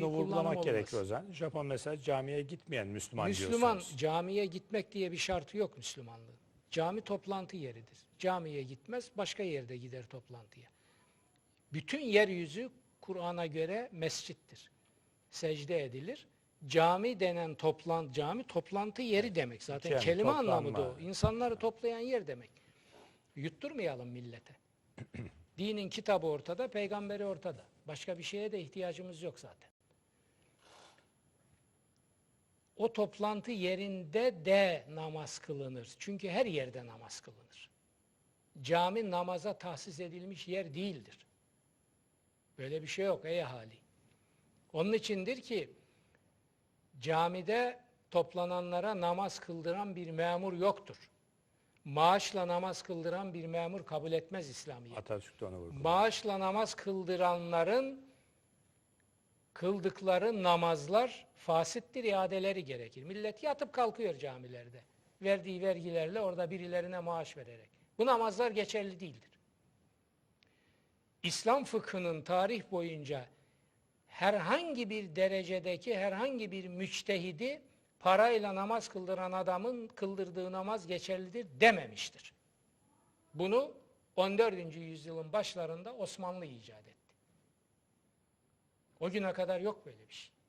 Bunu vurgulamak olmaz. gerekir o zaman. Japon mesela camiye gitmeyen Müslüman, Müslüman diyorsunuz. camiye gitmek diye bir şartı yok Müslümanlığın. Cami toplantı yeridir. Camiye gitmez, başka yerde gider toplantıya. Bütün yeryüzü Kur'an'a göre mescittir. Secde edilir. Cami denen toplantı, cami toplantı yeri demek. Zaten Cem, kelime anlamı da toplanma. o. İnsanları toplayan yer demek. Yutturmayalım millete. Dinin kitabı ortada, peygamberi ortada. Başka bir şeye de ihtiyacımız yok zaten. O toplantı yerinde de namaz kılınır. Çünkü her yerde namaz kılınır. Cami namaza tahsis edilmiş yer değildir. Böyle bir şey yok ey ahali. Onun içindir ki camide toplananlara namaz kıldıran bir memur yoktur. Maaşla namaz kıldıran bir memur kabul etmez İslamiyet. Atatürk de vurguladı. Maaşla namaz kıldıranların kıldıkları namazlar fasittir, iadeleri gerekir. Millet yatıp kalkıyor camilerde. Verdiği vergilerle orada birilerine maaş vererek. Bu namazlar geçerli değildir. İslam fıkhının tarih boyunca herhangi bir derecedeki herhangi bir müçtehidi parayla namaz kıldıran adamın kıldırdığı namaz geçerlidir dememiştir. Bunu 14. yüzyılın başlarında Osmanlı icat etti. O güne kadar yok böyle bir şey.